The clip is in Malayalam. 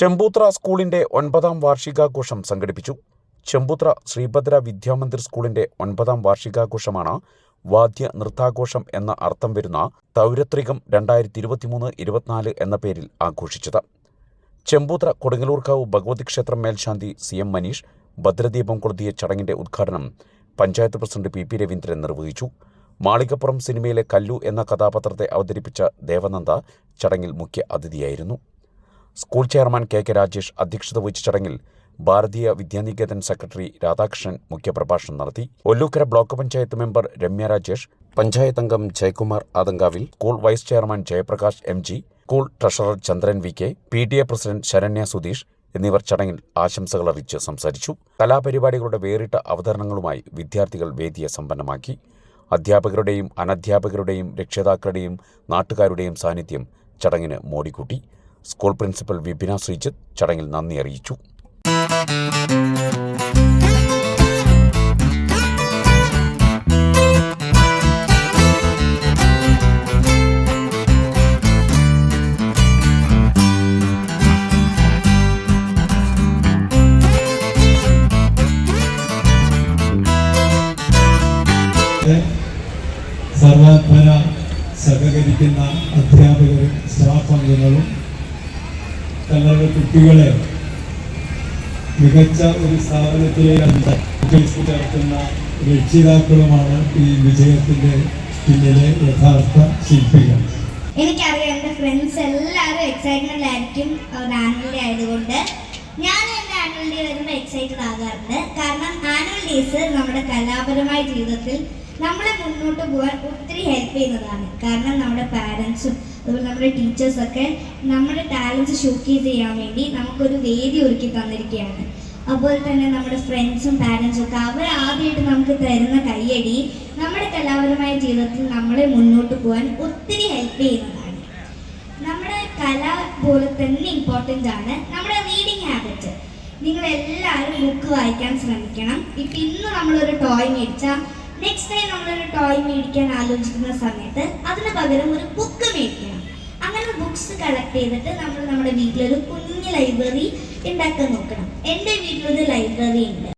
ചെമ്പൂത്ര സ്കൂളിന്റെ ഒൻപതാം വാർഷികാഘോഷം സംഘടിപ്പിച്ചു. ചെമ്പൂത്ര ശ്രീഭദ്ര വിദ്യാമന്ദിർ സ്കൂളിന്റെ ഒൻപതാം വാർഷികാഘോഷമാണ് വാദ്യ നൃത്താഘോഷം എന്ന അർത്ഥം വരുന്ന തൗരത്രികം രണ്ടായിരത്തി ഇരുപത്തിമൂന്ന് ഇരുപത്തിനാല് എന്ന പേരിൽ ആഘോഷിച്ചത്. ചെമ്പൂത്ര കൊടുങ്ങല്ലൂർക്കാവ് ഭഗവതി ക്ഷേത്രം മേൽശാന്തി സി എം മനീഷ് ഭദ്രദീപം കൊളുത്തിയ ചടങ്ങിന്റെ ഉദ്ഘാടനം panchayat president P P Raveendran നിർവഹിച്ചു. മാളികപ്പുറം സിനിമയിലെ കല്ലു എന്ന കഥാപാത്രത്തെ അവതരിപ്പിച്ച ദേവനന്ദ ചടങ്ങിൽ മുഖ്യ അതിഥിയായിരുന്നു. School chairman K K Rajesh അധ്യക്ഷത വഹിച്ച ചടങ്ങിൽ ഭാരതീയ വിദ്യാനികേതൻ സെക്രട്ടറി രാധാകൃഷ്ണൻ മുഖ്യപ്രഭാഷണം നടത്തി. ഒല്ലൂക്കര ബ്ലോക്ക് പഞ്ചായത്ത് മെമ്പർ രമ്യ രാജേഷ് പഞ്ചായത്ത് അംഗം Jayakumar Adankavil school vice chairman Jayaprakash M G school treasurer Chandran V K P T A president Saranya Sudheesh എന്നിവർ ചടങ്ങിൽ ആശംസകൾ അറിയിച്ച് സംസാരിച്ചു. കലാപരിപാടികളുടെ വേറിട്ട അവതരണങ്ങളുമായി വിദ്യാർത്ഥികൾ വേദിയെ സമ്പന്നമാക്കി. അധ്യാപകരുടെയും അനധ്യാപകരുടെയും രക്ഷിതാക്കളുടെയും നാട്ടുകാരുടെയും സാന്നിധ്യം ചടങ്ങിന് മോടിക്കൂട്ടി. സ്കൂൾ പ്രിൻസിപ്പൽ വിപിന ശ്രീജിത്ത് ചടങ്ങിൽ നന്ദി അറിയിച്ചു. സർവാത്മന സഹകരിക്കുന്ന അധ്യാപകരും സ്റ്റാഫ് അംഗങ്ങളും തങ്ങളുടെ കുട്ടികളെ മികച്ച ഒരു സ്ഥാപനത്തിലേക്ക് ചേർക്കുന്ന രക്ഷിതാക്കളുമാണ് ഈ വിജയത്തിന്റെ പിന്നിലെ യഥാർത്ഥ ശില്പികൾ. എനിക്കറിയാം എന്റെ ഫ്രണ്ട്സ് എല്ലാവരും എക്സൈറ്റ്മെന്റ് ആയിരിക്കും ആനുവൽ ഡേ ആയതുകൊണ്ട്. ഞാൻ എന്റെ ആനുവൽ ഡേ വരുമ്പോൾ എക്സൈറ്റഡ് ആകാറുണ്ട്. കാരണം ആനുവൽ ഡേയ്സ് നമ്മുടെ കലാപരമായ ജീവിതത്തിൽ നമ്മളെ മുന്നോട്ട് പോകാൻ ഒത്തിരി ഹെൽപ്പ് ചെയ്യുന്നതാണ്. കാരണം നമ്മുടെ പാരൻസും അതുപോലെ നമ്മുടെ ടീച്ചേഴ്സൊക്കെ നമ്മുടെ ടാലൻസ് ഷോക്കേസ് ചെയ്യാൻ വേണ്ടി നമുക്കൊരു വേദി ഒരുക്കി തന്നിരിക്കുകയാണ് അതുപോലെ തന്നെ നമ്മുടെ ഫ്രണ്ട്സും പാരൻസും ഒക്കെ അവർ ആദ്യമായിട്ട് നമുക്ക് തരുന്ന കയ്യടി നമ്മുടെ കലാപരമായ ജീവിതത്തിൽ നമ്മളെ മുന്നോട്ട് പോകാൻ ഒത്തിരി ഹെൽപ്പ് ചെയ്യുന്നതാണ്. നമ്മുടെ കല പോലെ തന്നെ ഇമ്പോർട്ടന്റ് ആണ് നമ്മുടെ റീഡിങ് ഹാബിറ്റ് നിങ്ങൾ എല്ലാവരും ബുക്ക് വായിക്കാൻ ശ്രമിക്കണം. ഇപ്പം ഇന്ന് നമ്മളൊരു ടോയ് മേടിച്ചാൽ നെക്സ്റ്റ് ടൈം നമ്മളൊരു ടോയ് മേടിക്കാൻ ആലോചിക്കുന്ന സമയത്ത് അതിന് പകരം ഒരു ബുക്ക് മേടിക്കണം. അങ്ങനെ ബുക്സ് കളക്ട് ചെയ്തിട്ട് നമ്മൾ നമ്മുടെ വീട്ടിലൊരു കുഞ്ഞു ലൈബ്രറി ഉണ്ടാക്കാൻ നോക്കണം. എന്റെ വീട്ടിലൊരു ലൈബ്രറി ഉണ്ട്.